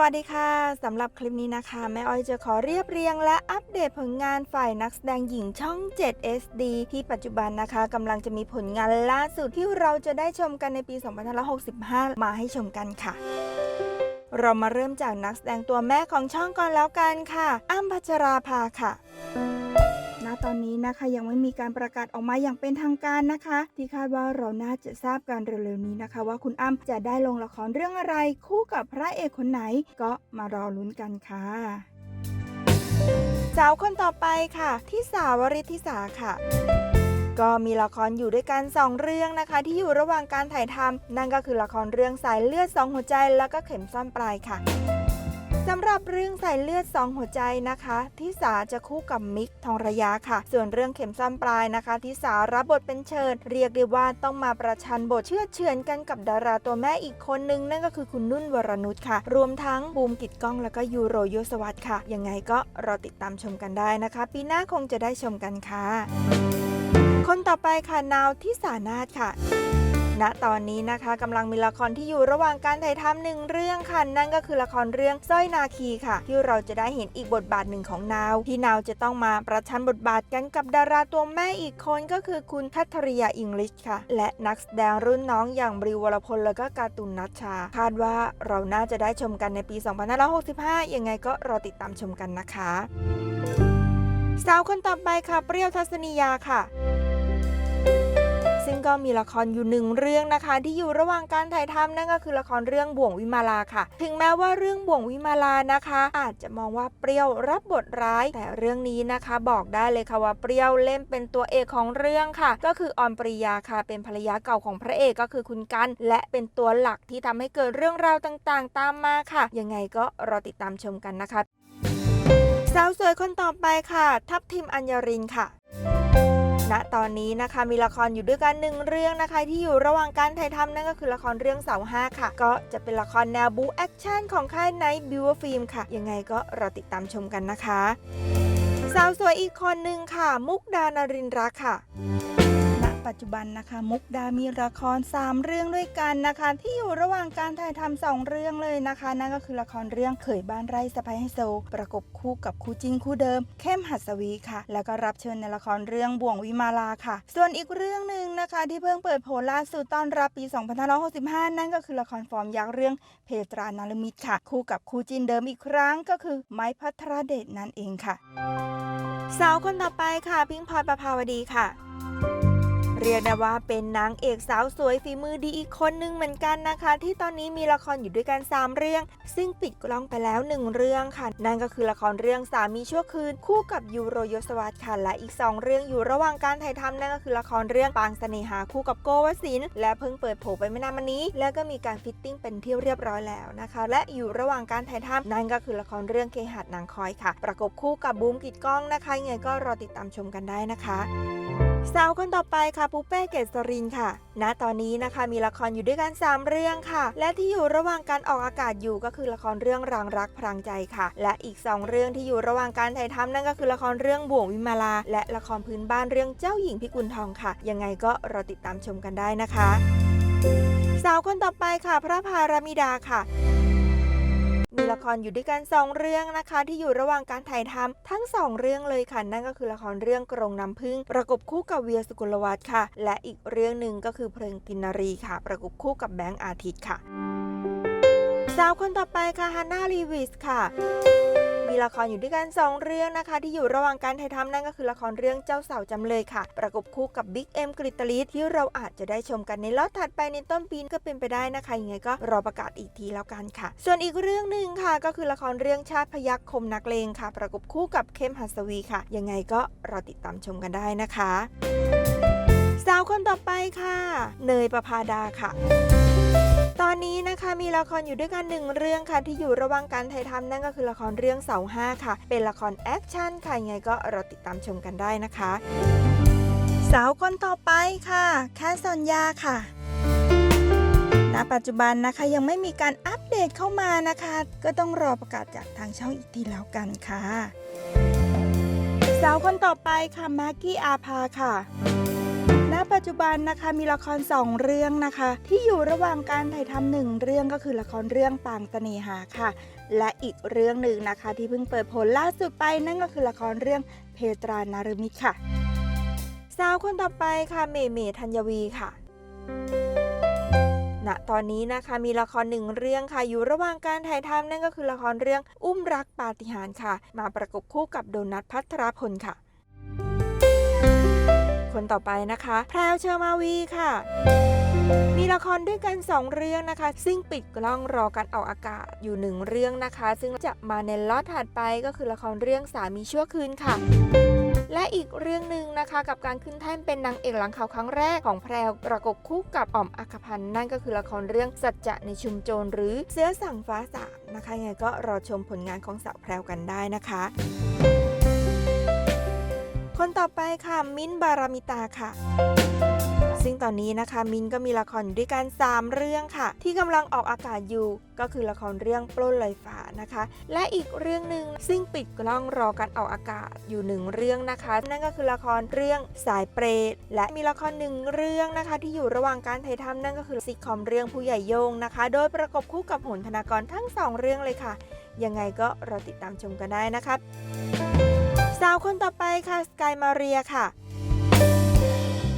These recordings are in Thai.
วัสดีค่ะสำหรับคลิปนี้นะคะ แม่อ้อยจะขอเรียบเรียงและอัปเดตผลงานฝ่ายนักแสดงหญิงช่อง 7 SD ที่ปัจจุบันนะคะกำลังจะมีผลงานล่าสุดที่เราจะได้ชมกันในปี 2565 มาให้ชมกันค่ะเรามาเริ่มจากนักแสดงตัวแม่ของช่องก่อนแล้วกันค่ะอ้ำพัชราภาค่ะ ณตอนนี้นะคะยังไม่มีการประกาศออกมาอย่างเป็นทางการนะคะ ที่คาดว่าเราน่าจะทราบกันเร็วๆนี้นะคะ ว่าคุณอ้ำจะได้ลงละครเรื่องอะไร คู่กับพระเอกคนไหน ก็มารอลุ้นกันค่ะสาวคนต่อไปค่ะ ที่สาวริธิสาค่ะก็มีละครอยู่ด้วยกันสองเรื่องนะคะ ที่อยู่ระหว่างการถ่ายทำนั่นก็คือละครเรื่องสายเลือดสองหัวใจ แล้วก็เข็มซ่อนปลายค่ะ สำหรับเรื่องสายเลือดสองหัวใจนะคะทิสาจะคู่กับมิกทองระยะค่ะ ส่วนเรื่องเข็มซ่อนปลายนะคะทิสารับบทเป็นเชิญ เรียกได้ว่าต้องมาประชันบทเชื่อเฉือนกันกับดาราตัวแม่อีกคนนึง นั่นก็คือคุณนุ่นวรนุชค่ะ รวมทั้งบูมกิดกล้องแล้วก็ยูโรโยสวัสด์ค่ะ ยังไงก็รอติดตามชมกันได้นะคะ ปีหน้าคงจะได้ชมกันค่ะ คนต่อไปค่ะนาวที่สานาถค่ะ ณตอนนี้นะคะกำลังมีละครที่อยู่ระหว่างการถ่ายทำหนึ่งเรื่องค่ะนั่นก็คือละครเรื่องสร้อยนาคีค่ะ ที่เราจะได้เห็นอีกบทบาทหนึ่งของนาว ที่นาวจะต้องมาประชันบทบาทกันกับดาราตัวแม่อีกคนก็คือคุณคัทริยาอิงลิชค่ะ และนักแสดงรุ่นน้องอย่างบริววรพลแล้วก็การ์ตูนนัชชา คาดว่าเราน่าจะได้ชมกันในปี 2565 ยังไงก็รอติดตามชมกันนะคะ สาวคนต่อไปค่ะ เปรี้ยวทัศนียาค่ะ ซึ่งก็มีละครอยู่หนึ่งเรื่องนะคะ ที่อยู่ระหว่างการถ่ายทำนั่นก็คือละครเรื่องบ่วงวิมาลาค่ะ ถึงแม้ว่าเรื่องบ่วงวิมาลานะคะ อาจจะมองว่าเปรี้ยวรับบทร้าย แต่เรื่องนี้นะคะ บอกได้เลยค่ะว่าเปรี้ยวเล่นเป็นตัวเอกของเรื่องค่ะ ก็คือออนปริยาค่ะเป็นภรรยาเก่าของพระเอกก็คือคุณกันและเป็นตัวหลักที่ทำให้เกิดเรื่องราวต่างๆ ตามมาค่ะ ยังไงก็รอติดตามชมกันนะคะ สาวสวยคนต่อไปค่ะ ทัพทิมอัญญรินค่ะ ณตอนนี้นะคะมีละครอยู่ด้วยกันหนึ่งเรื่องนะคะ ที่อยู่ระหว่างการถ่ายทำนั่นก็คือละครเรื่องเสาห้าค่ะ ก็จะเป็นละครแนวบู๊แอคชั่นของค่ายไนท์บิวฟิล์มค่ะ ยังไงก็รอติดตามชมกันนะคะ สาวสวยอีกคนหนึ่งค่ะ มุกดานารินรักค่ะ ปัจจุบันนะคะ มุกดามีละคร 3 เรื่องด้วยกันนะคะ ที่อยู่ระหว่างการถ่ายทำสองเรื่องเลยนะคะ นั่นก็คือละครเรื่องเขยบ้านไร่สะพายไฮโซ ประกบคู่กับคู่จริงคู่เดิม เข้มหัสวีค่ะ แล้วก็รับเชิญในละครเรื่องบ่วงวิมาลาค่ะ ส่วนอีกเรื่องหนึ่งนะคะที่เพิ่งเปิดโผล่ล่าสุดต้อนรับปี 2565 นั่นก็คือละครฟอร์มยักษ์เรื่องเพตรานารมิตรค่ะ คู่กับคู่จินเดิมอีกครั้งก็คือไม้พัทรเดชนั่นเองค่ะสาวคนต่อไปค่ะ พิงพลอยประภาวดีค่ะ เรียกได้ว่าเป็นนางเอกสาวสวยฝีมือดีอีกคนหนึ่งเหมือนกันนะคะ ที่ตอนนี้มีละครอยู่ด้วยกัน 3 เรื่อง ซึ่งปิดกล้องไปแล้ว 1 เรื่องค่ะ นั่นก็คือละครเรื่องสามีชั่วคืน คู่กับยูโรยศวัสดิ์ค่ะและอีก 2 เรื่องอยู่ระหว่างการถ่ายทำนั่นก็คือละครเรื่องปางเสน่หาคู่กับโกวสินทร์และเพิ่งเปิดโผไปไม่นานมานี้ แล้วก็มีการฟิตติ้งเป็นที่เรียบร้อยแล้วนะคะ และอยู่ระหว่างการถ่ายทำนั่นก็คือละครเรื่องเคหัดนางคอยค่ะ ประกบคู่กับบูมกิดกล้องนะคะยังไงก็รอติดตามชมกันได้นะคะ สาวคนต่อไปค่ะปูเป้เกษรินค่ะ ณ ตอนนี้นะคะมีละครอยู่ด้วยกัน 3 เรื่องค่ะ และที่อยู่ระหว่างการออกอากาศอยู่ก็คือละครเรื่องรางรักพรางใจค่ะ และอีก 2 เรื่องที่อยู่ระหว่างการถ่ายทำนั่นก็คือละครเรื่องบ่วงวิมาลา และละครพื้นบ้านเรื่องเจ้าหญิงพิกุลทองค่ะ ยังไงก็รอติดตามชมกันได้นะคะ สาวคนต่อไปค่ะ พระพารามิดาค่ะ มีละครอยู่ด้วยกัน 2 เรื่องนะคะ ที่อยู่ระหว่างการถ่ายทำทั้ง 2 เรื่องเลยค่ะ นั่นก็คือละครเรื่องกรงน้ำพึ่ง ประกบคู่กับเวียสุกุลวัฒน์ค่ะ และอีกเรื่องหนึ่งก็คือเพลิงกินนารีค่ะ ประกบคู่กับแบงค์อาทิตย์ค่ะ สาวคนต่อไปค่ะฮาน่าลีวิสค่ะ มีละครอยู่ด้วยกัน 2 เรื่องนะคะ ที่อยู่ระหว่างการถ่ายทำนั่นก็คือละครเรื่องเจ้าสาวจำเลยค่ะ ประกบคู่กับบิ๊กเอ็มกริตลิสที่เราอาจจะได้ชมกันในล็อตถัดไปในต้นปีก็เป็นไปได้นะคะยังไงก็รอประกาศอีกทีแล้วกันค่ะ ส่วนอีกเรื่องหนึ่งค่ะ ก็คือละครเรื่องชาติพยัคฆ์คมนักเลงค่ะ ประกบคู่กับเข้มหัสวีค่ะ ยังไงก็รอติดตามชมกันได้นะคะ สาวคนต่อไปค่ะ เนยประภาดาค่ะ ตอนนี้นะคะมีละครอยู่ด้วยกันหนึ่งเรื่องค่ะที่อยู่ระหว่างการถ่ายทำนั่นก็คือละครเรื่องเสาห้าค่ะ เป็นละครแอคชั่นค่ะยังไงก็รอติดตามชมกันได้นะคะ สาวคนต่อไปค่ะ แค่ซอนยาค่ะณปัจจุบันนะคะยังไม่มีการอัปเดตเข้ามานะคะ ก็ต้องรอประกาศจากทางช่องอีกทีแล้วกันค่ะ สาวคนต่อไปค่ะม็กกี้อาภาค่ะ ปัจจุบันนะคะมีละครสองเรื่องนะคะ ที่อยู่ระหว่างการถ่ายทำหนึ่งเรื่องก็คือละครเรื่องปางเสน่หาค่ะ และอีกเรื่องหนึ่งนะคะ ที่เพิ่งเปิดผลล่าสุดไปนั่นก็คือละครเรื่องเพตรานารมิค่ะ สาวคนต่อไปค่ะเมเมธัญวีค่ะณตอนนี้นะคะมีละครหนึ่งเรื่องค่ะอยู่ระหว่างการถ่ายทำนั่นก็คือละครเรื่องอุ้มรักปาฏิหาริย์ค่ะ มาประกบคู่กับโดนัทพัทรพลค่ะ คนต่อไปนะคะ แพรวเชอร์มาวีค่ะมีละครด้วยกัน 2 เรื่องนะคะ ซึ่งปิดกล้องรอการออกอากาศอยู่หนึ่งเรื่องนะคะ ซึ่งจะมาในล็อตถัดไปก็คือละครเรื่องสามีชั่วคืนค่ะ และอีกเรื่องหนึ่งนะคะกับการขึ้นแท่นเป็นนางเอกหลังข่าวครั้งแรกของแพรวประกบคู่กับอ่อมอัคพันธ์นั่นก็คือละครเรื่องสัจจะในชุมโจรหรือเสื้อสั่งฟ้าสามนะคะยังไงก็รอชมผลงานของสาวแพรวกันได้นะคะ คนต่อไปค่ะ มิ้นบารามิตาค่ะซึ่งตอนนี้นะคะมินก็มีละครอยู่ด้วยกัน 3 เรื่องค่ะ ที่กำลังออกอากาศอยู่ ก็คือละครเรื่องปล้นลอยฟ้านะคะ และอีกเรื่องหนึ่งซึ่งปิดกล้องรอการออกอากาศอยู่หนึ่งเรื่องนะคะ นั่นก็คือละครเรื่องสายเปรตและมีละครหนึ่งเรื่องนะคะ ที่อยู่ระหว่างการถ่ายทำนั่นก็คือซิทคอมเรื่องผู้ใหญ่โยงนะคะ โดยประกบคู่กับหนธนากรทั้งสองเรื่องเลยค่ะยังไงก็รอติดตามชมกันได้นะคะสาวคนต่อไปค่ะสกายมาเรียค่ะ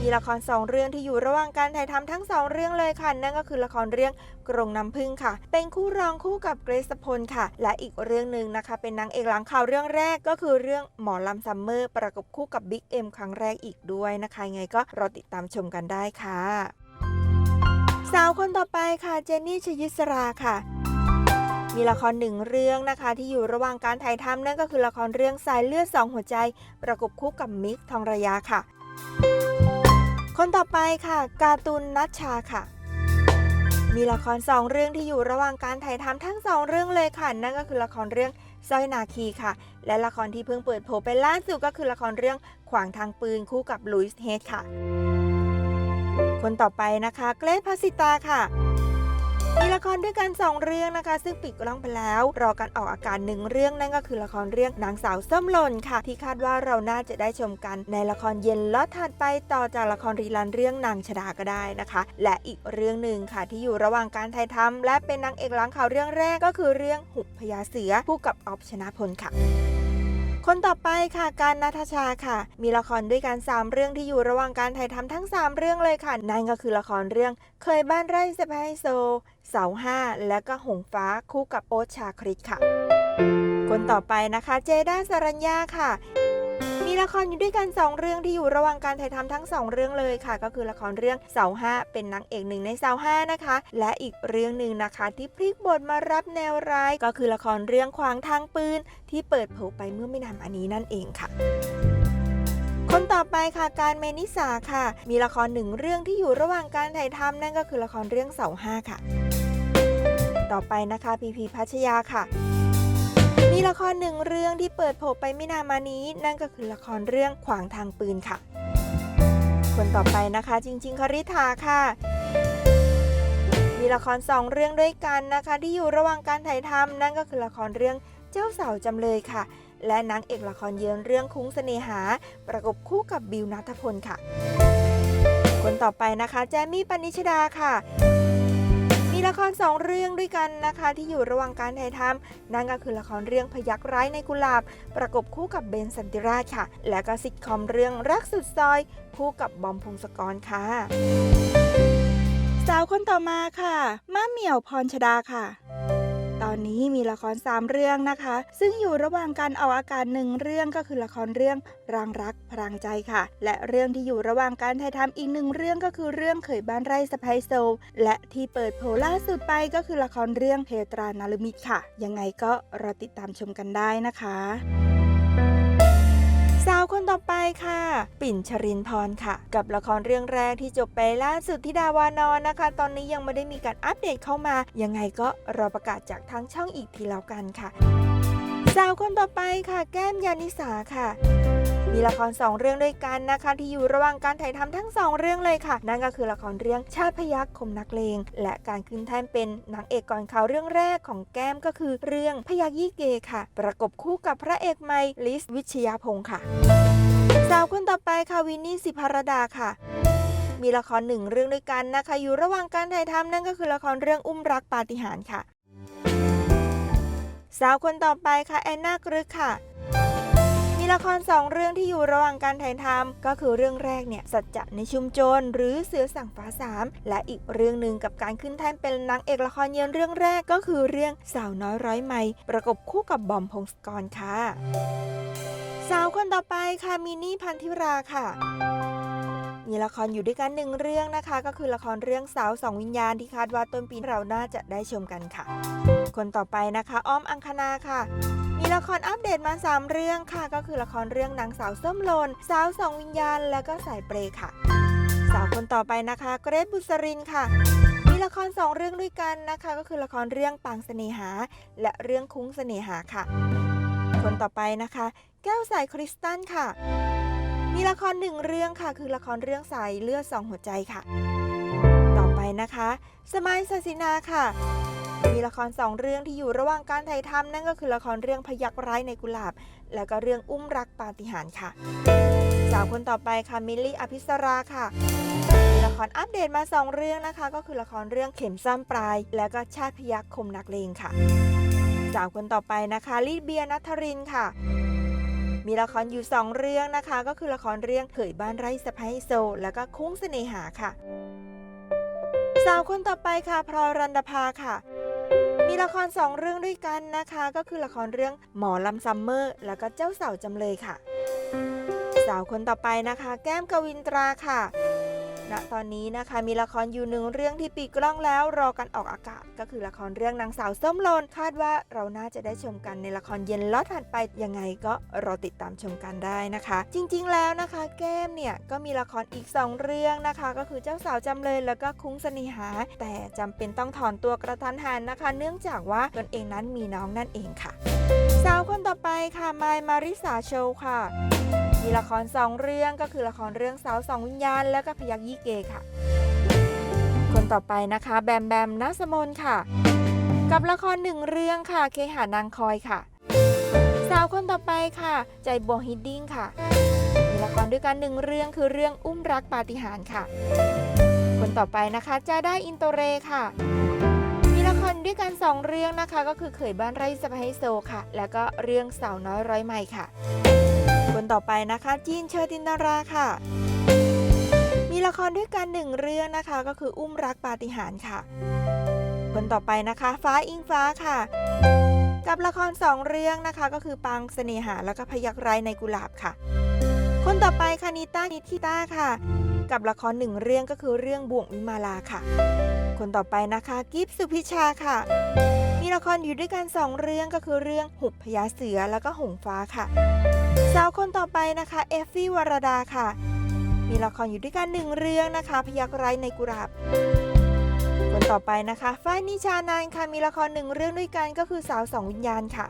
มีละครสองเรื่องที่อยู่ระหว่างการถ่ายทำทั้งสองเรื่องเลยค่ะ นั่นก็คือละครเรื่องกรงน้ำพึ่งค่ะ เป็นคู่รองคู่กับเกรซพลค่ะ และอีกเรื่องหนึ่งนะคะ เป็นนางเอกหลังข่าวเรื่องแรกก็คือเรื่องหมอลำซัมเมอร์ประกบคู่กับบิ๊กเอ็มครั้งแรกอีกด้วยนะคะยังไงก็รอติดตามชมกันได้ค่ะ สาวคนต่อไปค่ะเจนนี่ชยิสราค่ะ มีละครหนึ่งเรื่องนะคะที่อยู่ระหว่างการถ่ายทำนั่นก็คือละครเรื่องสายเลือดสองหัวใจ ประกบคู่กับมิกทองระยาค่ะ คนต่อไปค่ะ การ์ตูนนัชชาค่ะมีละครสองเรื่องที่อยู่ระหว่างการถ่ายทำทั้งสองเรื่องเลยค่ะ นั่นก็คือละครเรื่องสร้อยนาคีค่ะ และละครที่เพิ่งเปิดโผไปล่าสุดก็คือละครเรื่องขวางทางปืนคู่กับลุยส์เฮดค่ะ คนต่อไปนะคะ เกรทพัสสิตาค่ะ มีละครด้วยกัน2เรื่องนะคะ ซึ่งปิดกล้องไปแล้ว รอการออกอากาศหนึ่งเรื่องนั่นก็คือละครเรื่องนางสาวส้มหล่นค่ะ ที่คาดว่าเราน่าจะได้ชมกัน ในละครเย็นล็อตถัดไปต่อจากละครรีลันเรื่องนางชดาก็ได้นะคะ และอีกเรื่องหนึ่งค่ะ ที่อยู่ระหว่างการถ่ายทำและเป็นนางเอกหลังข่าวเรื่องแรกก็คือเรื่องหุบพญาเสือคู่กับออฟชนะพลค่ะคนต่อไปค่ะการนาทชาค่ะ มีละครด้วยกัน 3 เรื่องที่อยู่ระหว่างการถ่ายทำทั้ง 3 เรื่องเลยค่ะ นั่นก็คือละครเรื่องเคยบ้านไร่สะพายโซ เสาห้าและก็หงฟ้าคู่กับโอ๊ตชาคริตค่ะ คนต่อไปนะคะเจด้าสรัญญาค่ะ มีละครอยู่ด้วยกัน 2 เรื่องที่อยู่ระหว่างการถ่ายทำทั้ง 2 เรื่องเลยค่ะ ก็คือละครเรื่องเสาห้าเป็นนางเอกหนึ่งในเสาห้านะคะ และอีกเรื่องหนึ่งนะคะที่พลิกบทมารับแนวร้าย ก็คือละครเรื่องขวางทางปืน ที่เปิดเผยไปเมื่อไม่นานมานี้นั่นเองค่ะคนต่อไปค่ะการเมนิสาค่ะ มีละครหนึ่งเรื่องที่อยู่ระหว่างการถ่ายทำนั่นก็คือละครเรื่องเสาห้าค่ะ ต่อไปนะคะพีพีพัชยาค่ะ มีละครหนึ่งเรื่องที่เปิดโผไปไม่นานมานี้ นั่นก็คือละครเรื่องขวางทางปืนค่ะ คนต่อไปนะคะจริงๆคาริธาค่ะ มีละครสองเรื่องด้วยกันนะคะ ที่อยู่ระหว่างการถ่ายทำนั่นก็คือละครเรื่องเจ้าสาวจำเลยค่ะ และนางเอกละครเยือนเรื่องคุ้งเสน่หา ประกบคู่กับบิวนัทพลค่ะ คนต่อไปนะคะ แจมี่ปนิชดาค่ะ มีละครสองเรื่องด้วยกันนะคะ ที่อยู่ระหว่างการถ่ายทำนั่นก็คือละครเรื่องพยักร้ายในกุหลาบ ประกบคู่กับเบนสันติราชค่ะ และก็ซิทคอมเรื่องรักสุดซอย คู่กับบอมพงศกรค่ะ สาวคนต่อมาค่ะม้าเหมี่ยวพรชดาค่ะ ตอนนี้มีละคร 3 เรื่องนะคะ ซึ่งอยู่ระหว่างการออกอากาศหนึ่งเรื่องก็คือละครเรื่องรังรักพลังใจค่ะ และเรื่องที่อยู่ระหว่างการถ่ายทำอีกหนึ่งเรื่องก็คือเรื่องเขยบ้านไร่สไปโซลและที่เปิดโผล่าสุดไปก็คือละครเรื่องเพตรานารุมิดค่ะ ยังไงก็รอติดตามชมกันได้นะคะ ต่อไปค่ะ ปิ่นชรินพรค่ะ กับละครเรื่องแรกที่จบไปล่าสุดที่ดาวานอนนะคะ ตอนนี้ยังไม่ได้มีการอัปเดตเข้ามา ยังไงก็รอประกาศจากทางช่องอีกทีแล้วกันค่ะ สาวคนต่อไปค่ะ แก้มยานิสาค่ะ มีละครสองเรื่องด้วยกันนะคะ ที่อยู่ระหว่างการถ่ายทำทั้งสองเรื่องเลยค่ะ นั่นก็คือละครเรื่องชาติพยักคมนักเลง และการขึ้นแท่นเป็นนางเอกก่อนเขาเรื่องแรกของแก้มก็คือเรื่องพยักยี่เกค่ะ ประกบคู่กับพระเอกใหม่ลิสวิชยาพงศ์ค่ะสาวคนต่อไปค่ะวินนี่สิภารดาค่ะมีละครหนึ่งเรื่องด้วยกันนะคะ อยู่ระหว่างการถ่ายทำนั่นก็คือละครเรื่องอุ้มรักปาฏิหาริย์ค่ะ สาวคนต่อไปค่ะแอนนากรึกค่ะ ละครสองเรื่องที่อยู่ระหว่างการถ่ายทำก็คือเรื่องแรกเนี่ยสัจจะในชุมชนหรือเสือสั่งฟ้าสามและอีกเรื่องหนึ่งกับการขึ้นแท่นเป็นนางเอกละครเย็นเรื่องแรกก็คือเรื่องสาวน้อยร้อยไม้ประกบคู่กับบอมพงศกรค่ะ สาวคนต่อไปค่ะมินี่พันธิราค่ะมีละครอยู่ด้วยกันหนึ่งเรื่องนะคะ ก็คือละครเรื่องสาวสองวิญญาณที่คาดว่าต้นปีเราน่าจะได้ชมกันค่ะ คนต่อไปนะคะ อ้อมอังคณาค่ะ ละครอัปเดตมา 3 เรื่องค่ะ ก็คือละครเรื่องนางสาวส้มโลน สาวสองวิญญาณ แล้วก็สายเปรย์ค่ะ สาวคนต่อไปนะคะ เกรทบุษรินค่ะมีละครสองเรื่องด้วยกันนะคะ ก็คือละครเรื่องปางเสน่หา และเรื่องคุ้งเสน่หาค่ะ คนต่อไปนะคะ แก้วสายคริสตัลค่ะ มีละครหนึ่งเรื่องค่ะ คือละครเรื่องสายเลือดสองหัวใจค่ะ ต่อไปนะคะ สมัยศาสินาค่ะ มีละครสองเรื่องที่อยู่ระหว่างการถ่ายทำนั่นก็คือละครเรื่องพยักร้ายในกุหลาบ แล้วก็เรื่องอุ้มรักปาฏิหาริย์ค่ะ สาวคนต่อไปค่ะมิลลี่อภิสราค่ะมีละครอัปเดตมาสองเรื่องนะคะ ก็คือละครเรื่องเข็มซ้ำปลาย แล้วก็ชาติพยักคมนักเลงค่ะสาวคนต่อไปนะคะลีเบียนัทรินค่ะ มีละครอยู่ 2 เรื่องนะคะ ก็คือละครเรื่องเขยบ้านไร่สะพ้ยโซ แล้วก็คุ้งเสน่หาค่ะ สาวคนต่อไปค่ะพลอยรันดาภาค่ะ มีละครสองเรื่องด้วยกันนะคะ ก็คือละครเรื่องหมอลำซัมเมอร์ แล้วก็เจ้าสาวจำเลยค่ะ สาวคนต่อไปนะคะ แก้มกวินตราค่ะ ณตอนนี้นะคะมีละครอยู่หนึ่งเรื่องที่ปีกล้องแล้วรอกันออกอากาศ ก็คือละครเรื่องนางสาวส้มโลนคาดว่าเราน่าจะได้ชมกันในละครเย็นล็อตถัดไปยังไงก็รอติดตามชมกันได้นะคะ จริงๆแล้วนะคะ แก้มเนี่ยก็มีละครอีก 2 เรื่องนะคะ ก็คือเจ้าสาวจำเลยแล้วก็คุ้งเสนิหา แต่จำเป็นต้องถอนตัวกระทันหันนะคะ เนื่องจากว่าตนเองนั้นมีน้องนั่นเองค่ะ สาวคนต่อไปค่ะมายมาริสาโชว์ค่ะ มีละครสองเรื่องก็คือละครเรื่องสาวสองวิญญาณ แล้วก็พยักยี่เกค่ะ คนต่อไปนะคะ แบมแบมนัสมนค่ะ กับละครหนึ่งเรื่องค่ะ เคหานางคอยค่ะ สาวคนต่อไปค่ะ ใจบวงฮิดดิ้งค่ะ มีละครด้วยกันหนึ่งเรื่องคือเรื่องอุ้มรักปาฏิหาริย์ค่ะ คนต่อไปนะคะจาได้อินโตเรค่ะมีละครด้วยกันสองเรื่องนะคะก็คือเขยบ้านไร่สะพายโซค่ะ แล้วก็เรื่องสาวน้อยร้อยไม้ค่ะ คนต่อไปนะคะ จีนเชอร์ตินดาราค่ะ มีละครด้วยกันหนึ่งเรื่องนะคะ ก็คืออุ้มรักปาฏิหาริย์ค่ะ คนต่อไปนะคะ ฟ้าอิงฟ้าค่ะ กับละครสองเรื่องนะคะ ก็คือปังเสน่หาแล้วก็พยักร้ายในกุหลาบค่ะ คนต่อไปค่ะนิต้านิทิต้าค่ะ กับละครหนึ่งเรื่องก็คือเรื่องบ่วงวิมาลาค่ะ คนต่อไปนะคะ กิฟสุพิชาค่ะมีละครอยู่ด้วยกันสองเรื่องก็คือเรื่องหุบพญาเสือแล้วก็หงฟ้าค่ะ สาวคนต่อไปนะคะ เอฟฟี่วรดาค่ะ มีละครอยู่ด้วยกันหนึ่งเรื่องนะคะ พยักไร้ในกุหลาบคนต่อไปนะคะ ฝ้ายนิชานานค่ะ มีละครหนึ่งเรื่องด้วยกันก็คือสาวสองวิญญาณค่ะ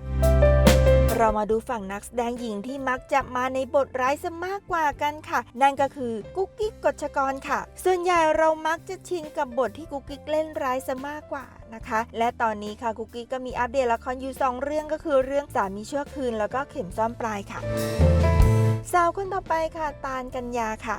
เรามาดูฝั่งนักแสดงหญิงที่มักจะมาในบทร้ายซะมากกว่ากันค่ะ นั่นก็คือกุ๊กกิ๊กกฎชกรค่ะ ส่วนใหญ่เรามักจะชินกับบทที่กุ๊กกิ๊กเล่นร้ายซะมากกว่านะคะ และตอนนี้ค่ะกุ๊กกิ๊กก็มีอัปเดตละครอยู่สองเรื่องก็คือเรื่องสามีชั่วคืน แล้วก็เข็มซ่อมปลายค่ะสาวคนต่อไปค่ะ ตาลกัญญาค่ะ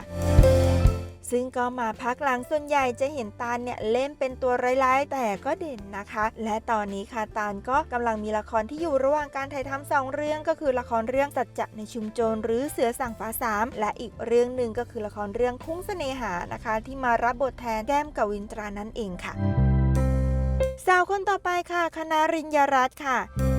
ซึ่งก็มาพักหลังส่วนใหญ่จะเห็นตาลเนี่ยเล่นเป็นตัวร้ายๆแต่ก็เด่นนะคะ และตอนนี้ค่ะตาลก็กำลังมีละครที่อยู่ระหว่างการถ่ายทำสองเรื่องก็คือละครเรื่องสัจจะในชุมชนหรือเสือสั่งฟ้าสามและอีกเรื่องหนึ่งก็คือละครเรื่องคุ้งเสน่หานะคะ ที่มารับบทแทนแก้มกวินตรานั่นเองค่ะ สาวคนต่อไปค่ะ คณาริญญารัตน์ค่ะ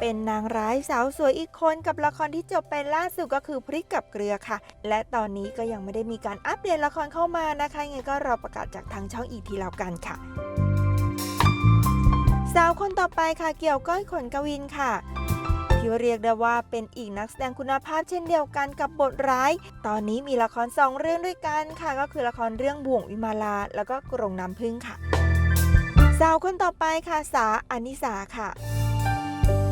เป็นนางร้ายสาวสวยอีกคนกับละครที่จบไปล่าสุดก็คือพริกกับเกลือค่ะ และตอนนี้ก็ยังไม่ได้มีการอัปเดตละครเข้ามานะคะยังไงก็รอประกาศจากทางช่องอีทีแล้วกันค่ะ สาวคนต่อไปค่ะเกี่ยวก้อยขนกวินค่ะที่เรียกได้ว่าเป็นอีกนักแสดงคุณภาพเช่นเดียวกันกับบทร้าย ตอนนี้มีละครสองเรื่องด้วยกันค่ะ ก็คือละครเรื่องบ่วงวิมาลา แล้วก็กรงน้ำพึ่งค่ะ สาวคนต่อไปค่ะสาอานิสาค่ะ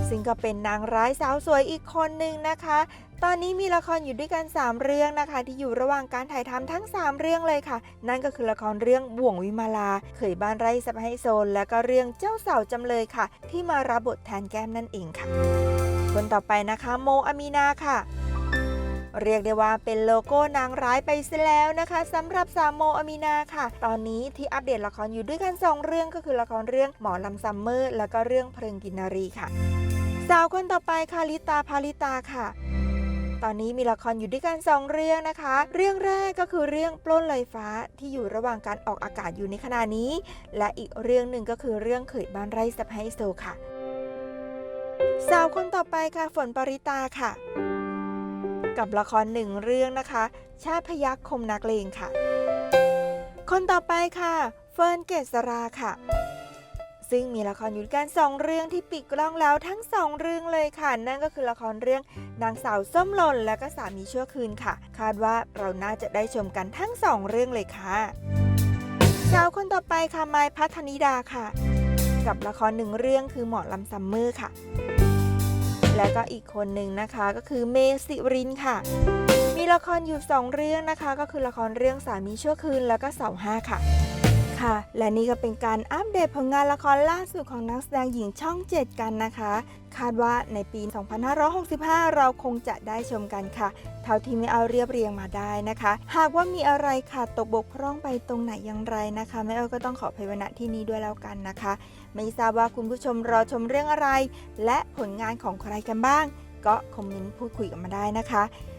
ซึ่งก็เป็นนางร้ายสาวสวยอีกคนหนึ่งนะคะ ตอนนี้มีละครอยู่ด้วยกัน 3 เรื่องนะคะ ที่อยู่ระหว่างการถ่ายทำทั้ง 3 เรื่องเลยค่ะ นั่นก็คือละครเรื่องบ่วงวิมาลา เขยบ้านไร่สะพายโซน และก็เรื่องเจ้าสาวจำเลยค่ะ ที่มารับบทแทนแก้มนั่นเองค่ะ คนต่อไปนะคะโมอามีนาค่ะเรียกได้ว่าเป็นโลโก้นางร้ายไปซะแล้วนะคะสำหรับสาวโมอามีนาค่ะ ตอนนี้ที่อัปเดตละครอยู่ด้วยกัน 2 เรื่องก็คือละครเรื่องหมอลำซัมเมอร์ แล้วก็เรื่องเพลิงกินนารีค่ะ สาวคนต่อไปค่ะลิตาพาลิตาค่ะ ตอนนี้มีละครอยู่ด้วยกัน 2 เรื่องนะคะ เรื่องแรกก็คือเรื่องปล้นลอยฟ้าที่อยู่ระหว่างการออกอากาศอยู่ในขณะนี้ และอีกเรื่องหนึ่งก็คือเรื่องเขยบ้านไร่สะพายโซค่ะ สาวคนต่อไปค่ะฝนปริตาค่ะ กับละครหนึ่งเรื่องนะคะ ชาติพยักคมนักเลงค่ะ คนต่อไปค่ะ เฟิร์นเกษราค่ะ ซึ่งมีละครอยู่ด้วยกันสองเรื่องที่ปิดกล้องแล้วทั้งสองเรื่องเลยค่ะ นั่นก็คือละครเรื่องนางสาวส้มหล่นและก็สามีชั่วคืนค่ะ คาดว่าเราน่าจะได้ชมกันทั้งสองเรื่องเลยค่ะสาวคนต่อไปค่ะไมพัฒนิดาค่ะ กับละครหนึ่งเรื่องคือหมอลำซัมเมอร์ค่ะ และก็อีกคนหนึ่งนะคะก็คือเมสิรินค่ะ มีละครอยู่2เรื่องนะคะ ก็คือละครเรื่องสามีชั่วคืนแล้วก็เสาห้าค่ะ ค่ะ และนี่ก็เป็นการอัปเดตผลงานละครล่าสุดของนักแสดงหญิงช่อง 7 กันนะคะ คาดว่าในปี 2565 เราคงจะได้ชมกันค่ะ เท่าที่ไม่เอาเรียบเรียงมาได้นะคะ หากว่ามีอะไรขาดตกบกพร่องไปตรงไหนอย่างไรนะคะแม่เอ๋ก็ต้องขอพยวณที่นี้ด้วยแล้วกันนะคะ ไม่ทราบว่าคุณผู้ชมรอชมเรื่องอะไร และผลงานของใครกันบ้าง ก็คอมเมนต์พูดคุยกันมาได้นะคะ